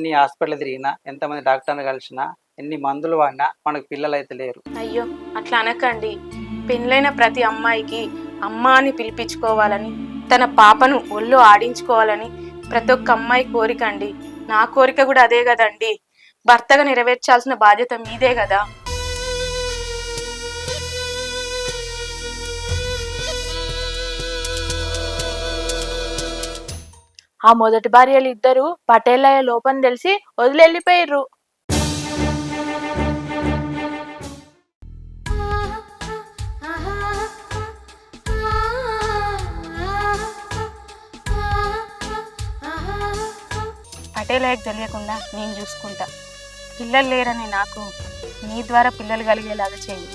ఎన్ని హాస్పిటల్ తిరిగినా ఎంతమంది డాక్టర్ని కలిసినా ఎన్ని మందులు వాడినా మనకు పిల్లలు అయితే లేరు. అయ్యో అట్లా అనకండి. పెళ్ళైన ప్రతి అమ్మాయికి అమ్మ అని పిలిపించుకోవాలని తన పాపను ఒళ్ళు ఆడించుకోవాలని ప్రతి ఒక్క అమ్మాయి కోరిక అండి నా కోరిక కూడా అదే కదండి. భర్తగా నెరవేర్చాల్సిన బాధ్యత మీదే కదా. ఆ మొదటి భార్యలు ఇద్దరు పటేలయ్య లోపం తెలిసి వదిలెళ్ళిపోయిర్రు. పటేలయ్యకు తెలియకుండా నేను చూసుకుంటా. పిల్లలు లేరని నాకు నీ ద్వారా పిల్లలు కలిగేలాగా చేయి.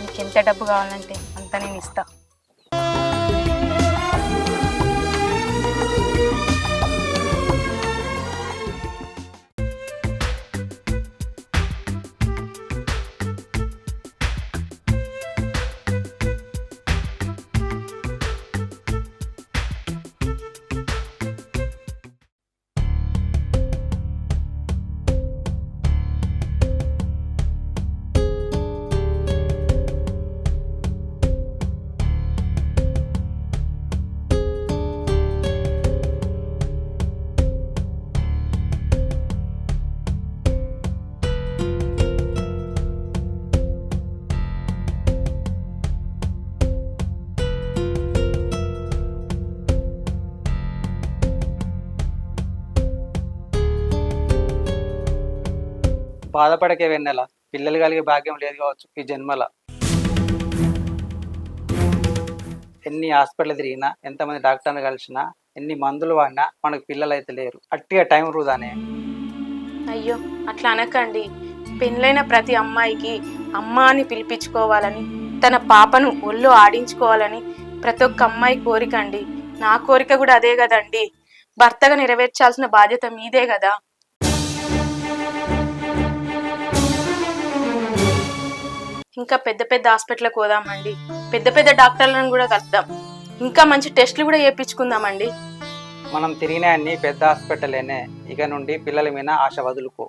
నీకు ఎంత డబ్బు కావాలంటే అంత నేను ఇస్తా. బాధపడకే వెన్నెల. పిల్లలు కలిగే భాగ్యం లేదు కావచ్చు ఈ జన్మల. ఎన్ని హాస్పిటల్ తిరిగినా ఎంతమంది డాక్టర్ని కలిసినా ఎన్ని మందులు వాడినా మనకు పిల్లలు అయితే లేరు. అట్టిగా టైం రూదానే అయ్యో అట్లా అనకండి. పెళ్ళైన ప్రతి అమ్మాయికి అమ్మ అని పిలిపించుకోవాలని తన పాపను ఒళ్ళు ఆడించుకోవాలని ప్రతి ఒక్క అమ్మాయి కోరిక అండి నా కోరిక కూడా అదే కదండి. భర్తగా నెరవేర్చాల్సిన బాధ్యత మీదే కదా. ఇంకా పెద్ద పెద్ద హాస్పిటల్కి పోదామండి. పెద్ద పెద్ద డాక్టర్లను కూడా కలుద్దాం. ఇంకా మంచి టెస్టులు కూడా చేయించుకుందామండి. మనం తిరిగిన అన్ని పెద్ద హాస్పిటలేనే. ఇక నుండి పిల్లల మీద ఆశ వదులుకో.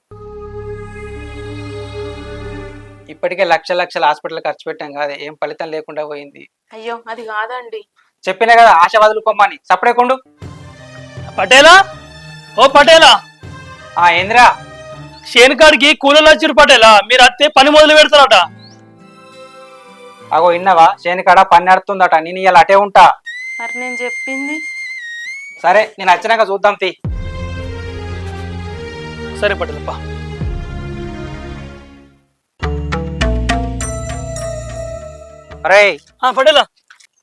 ఇప్పటికే లక్ష లక్షల హాస్పిటల్ ఖర్చు పెట్టాం కాదు ఏం ఫలితం లేకుండా పోయింది. అయ్యో అది కాదండి. చెప్పినా కదా ఆశ వదులుకోమని. సపరేకుండు పటేలా? ఓ పటేలా? ఆ ఏంద్రా? శేనికాడికి కూలీలు వచ్చిరు పటేలా. మీరు అత్తే పని మొదలు పెడతారట. అగో ఇన్నవా చేనికాడ పని నడుతుందట నేను ఇలా అటే ఉంటా. మరి నేను చెప్పింది? సరే నేను వచ్చినాక చూద్దాం తీ. సరే పటేలప్ప. అరే ఆ పటేలా.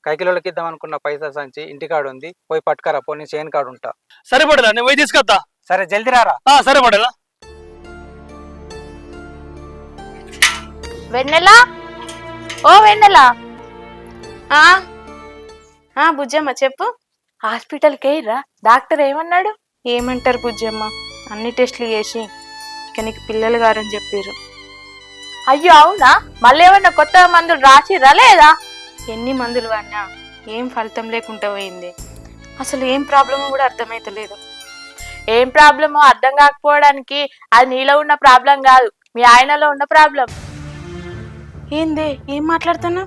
కైకిలోకి ఇద్దాం అనుకున్న పైసా సంచి ఇంటికాడు ఉంది పోయి పట్టుకరా పోనీ చేను కాడు ఉంటా సరే పటేలా నేను పోయి తీసుకొస్తా. సరే జల్దీ రారా. ఆ, సరే పటేలా. వెన్నెలా? ఓ వెన్నెలా. ఆ? ఆ బుజ్జమ్మ చెప్పు. హాస్పిటల్కి వెళ్ళిరా డాక్టర్ ఏమన్నాడు? ఏమంటారు బుజ్జమ్మ? అన్ని టెస్టులు చేసి ఇక నీకు పిల్లలు గారని చెప్పారు అయ్యో అవునా? మళ్ళీ ఏమన్నా కొత్త మందులు రాసిర్రా లేదా? ఎన్ని మందులు వాడినా ఏం ఫలితం లేకుండా పోయింది. అసలు ఏం ప్రాబ్లమో కూడా అర్థమైతలేదు. ఏం ప్రాబ్లమో అర్థం కాకపోవడానికి అది నీలో ఉన్న ప్రాబ్లం కాదు. మీ ఆయనలో ఉన్న ప్రాబ్లం. ఏంది? ఏం మాట్లాడుతున్నా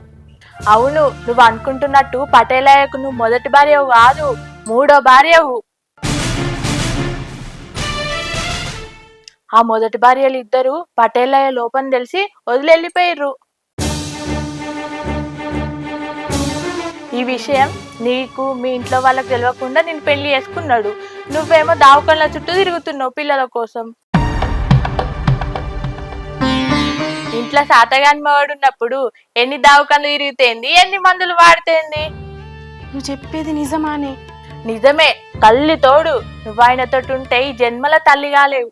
అవును నువ్వు అనుకుంటున్నట్టు పటేలయ్యకు నువ్వు మొదటి భార్యవు కాదు మూడో భార్యవు. ఆ మొదటి భార్యలు ఇద్దరు పటేలయ్య లోపం తెలిసి వదిలెళ్ళిపోయిర్రు. ఈ విషయం నీకు మీ ఇంట్లో వాళ్ళకి తెలియకుండా నేను పెళ్ళి చేసుకున్నాడు. నువ్వేమో దావకంలో చుట్టూ తిరుగుతున్నావు పిల్లల కోసం. ఇంట్లో శాతగాని మవాడు ఉన్నప్పుడు ఎన్ని దావకాలు తిరిగితేంది ఎన్ని మందులు వాడితేంది? నువ్వు చెప్పేది నిజమానే. నిజమే తల్లి తోడు. నువ్వు ఆయనతో ఉంటే ఈ జన్మల తల్లి కాలేవు.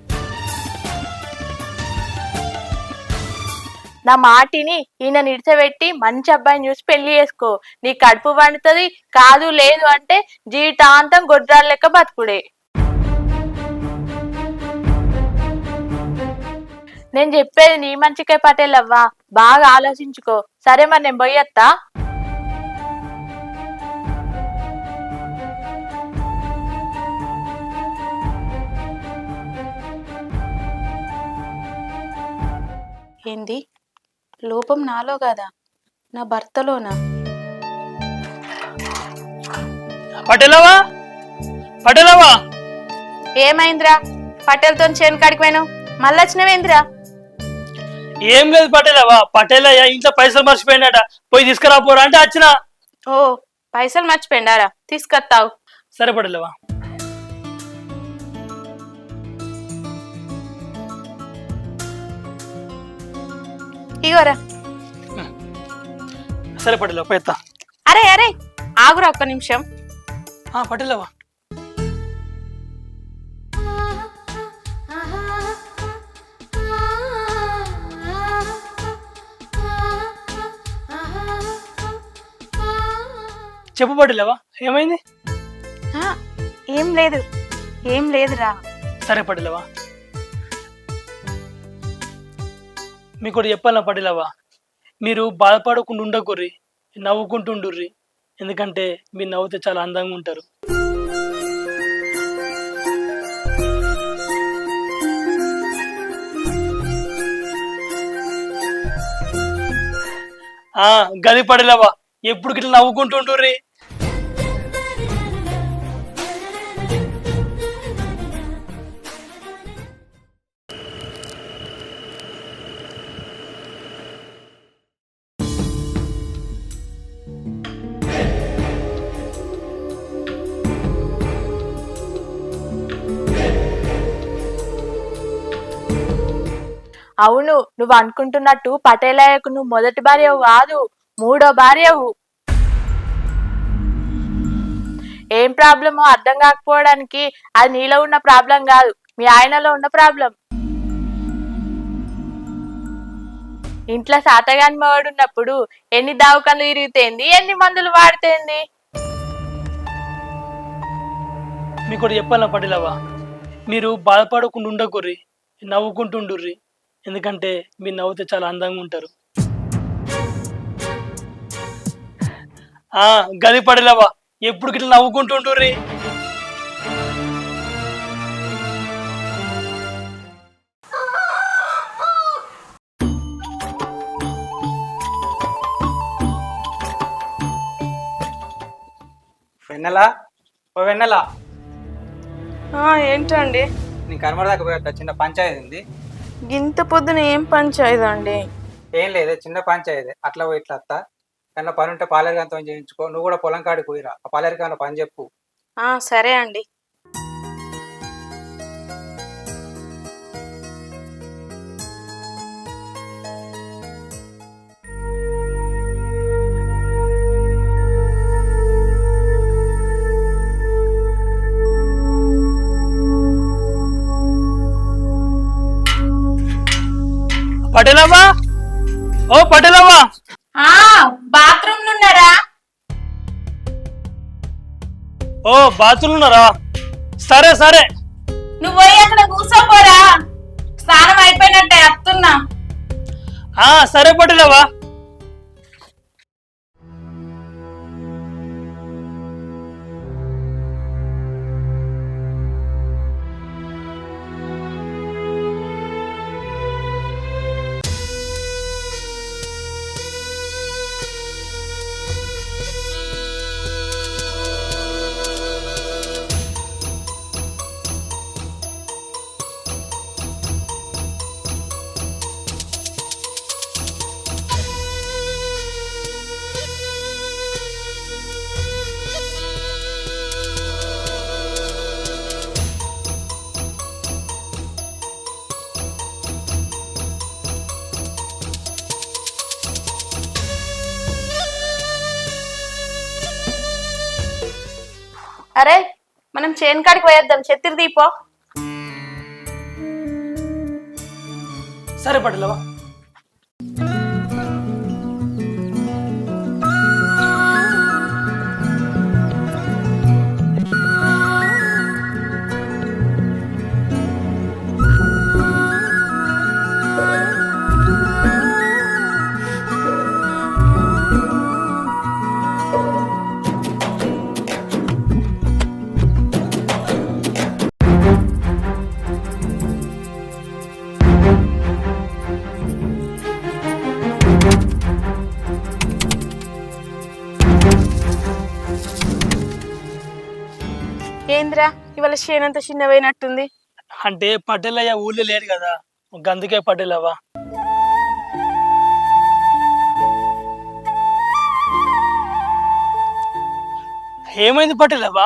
నా మాటిని ఈయన నిడిచబెట్టి మంచి అబ్బాయిని చూసి పెళ్ళి చేసుకో. నీ కడుపు పండుతుంది కాదు లేదు అంటే జీవితాంతం గొడ్రాలు లెక్క బతుకుడే. నేను చెప్పేది నీ మంచికే పటేల్ అవ్వా బాగా ఆలోచించుకో. సరే మరి నేను పోయత్తా ఏంది? లోపం నాలో కాదా? నా భర్తలోనా? పటేలవా పటేలవా ఏమైందిరా? పటేల్తో చేను కాడికి పోయాను మళ్ళీ వచ్చినవేంద్రా ఏం లేదు పటేలవా పటేలయ్య ఇంట్లో పైసలు మర్చిపోయినాట పోయి తీసుకురా పోరా అంటే వచ్చిన ఓ పైసలు మర్చిపోయిండారా తీసుకొస్తావు సరే ఇగోరా. సరే పటేలవా పోయిస్తా అరే అరే ఆగురా ఒక్క నిమిషం. ఆ, పటేలవా చెప్పు పటేలవా ఏమైంది? ఆ, ఏం లేదు ఏం లేదురా. సరే పటేలవా మీకు ఒకటి చెప్పాలా పటేలవా మీరు బాధపడకుండా ఉండకుర్రి నవ్వుకుంటుండుర్రి. ఎందుకంటే మీరు నవ్వుతే చాలా అందంగా ఉంటారు. ఆ గది పడలేవా? ఎప్పుడు గిట్ల నవ్వుకుంటుండ్రి అవును నువ్వు అనుకుంటున్నట్టు పటేలయ్యకు నువ్వు మొదటి భార్యవు కాదు మూడో భార్యవు. ఏం ప్రాబ్లమో అర్థం కాకపోవడానికి అది నీలో ఉన్న ప్రాబ్లం కాదు మీ ఆయనలో ఉన్న ప్రాబ్లం. ఇంట్లో సాతగాని మగడు ఉన్నప్పుడు ఎన్ని దావకాలు తిరిగితేంది ఎన్ని మందులు వాడితేంది? మీకు ఒకటి చెప్పాలా మీరు బాధపడకుండా ఉండకుర్రి నవ్వుకుంటుండుర్రి. ఎందుకంటే మీరు నవ్వుతే చాలా అందంగా ఉంటారు. ఆ గది పడేలవా ఎప్పుడు గిట్ల నవ్వుకుంటుండుర్రి వెన్నెలా? ఓ వెన్నెలా? ఏంటండి? నీ కనబడ దాకా పోయేట చిన్న పంచాయతీ ఉంది. గింత పొద్దున ఏం పంచాయతీ అండి ఏం లేదు చిన్న పంచాయతీ అట్లా పోయి ఇట్లా అత్త. కన్నా పని ఉంటే పాలేరుగాంతో చేయించుకో. నువ్వు కూడా పొలం కాడికి పోయిరా. ఆ పాలేరుగాంలో పని చెప్పు. ఆ సరే అండి. పటేలవ్వా? ఓ పటేలవ్వా. బాత్రూమ్ ఉన్నారా ఓ బాత్రూమ్ ఉన్నారా? సరే సరే. నువ్వు పోయి అక్కడ కూర్చోపోరా. స్నానం అయిపోయినట్టే వస్తున్నా ఆ సరే పటేలవ్వా. అరే మనం చేను కాడికి పోయేద్దాం. చెత్తిరి దీపో సరే పడలవా ఇవాళ చేనంత చిన్నవైనట్టుంది. అంటే పటేల్ అయ్యా ఊళ్ళో లేడు కదా అందుకే పటేల్ అవ్వ ఏమైంది పటేల్ అవ్వ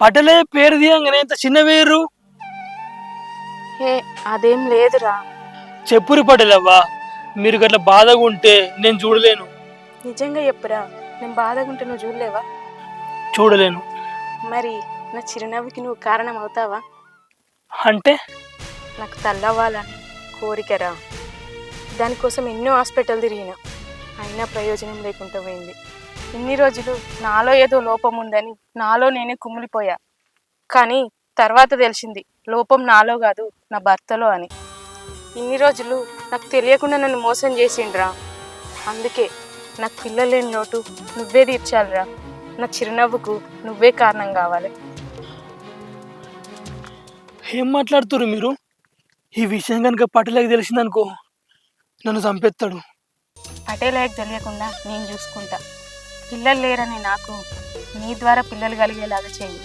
పటేలే పేరు తీయంగానే ఇంత చిన్న వేరు ఏ అదేం లేదురా. చెప్పురి పటేల్ అవ్వ మీరు గట్ల బాధగా ఉంటే నేను చూడలేను. నిజంగా చెప్పురా నేను బాధగా ఉంటే నువ్వు చూడలేవా? చూడలేను. మరి నా చిరునవ్వుకి నువ్వు కారణం అవుతావా అంటే? నాకు తల్లవ్వాలని కోరికరా దానికోసం ఎన్నో హాస్పిటల్ తిరిగిన అయినా ప్రయోజనం లేకుండా పోయింది. ఇన్ని రోజులు నాలో ఏదో లోపం ఉందని నాలో నేనే కుమిలిపోయా. కానీ తర్వాత తెలిసింది లోపం నాలో కాదు నా భర్తలో అని. ఇన్ని రోజులు నాకు తెలియకుండా నన్ను మోసం చేసిండ్రా. అందుకే నాకు పిల్లలు లేని లోటు నువ్వే తీర్చాలిరా. నా చిరునవ్వుకు నువ్వే కారణం కావాలి. ఏం మాట్లాడుతున్నారు మీరు? ఈ విషయం కనుక పటేలకి తెలిసిందనుకో నన్ను చంపేస్తాడు. పటేలాయకు తెలియకుండా నేను చూసుకుంటా. పిల్లలు లేరని నాకు నీ ద్వారా పిల్లలు కలిగేలాగా చెయ్యి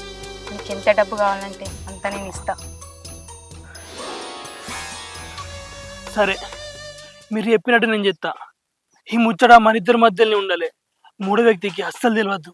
నీకు ఎంత డబ్బు కావాలంటే అంత నేను ఇస్తా. సరే మీరు చెప్పినట్టు నేను చెప్తా. ఈ ముచ్చట మన ఇద్దరి మధ్యలోనే ఉండాలి. మూడో వ్యక్తికి అస్సలు తెలియద్దు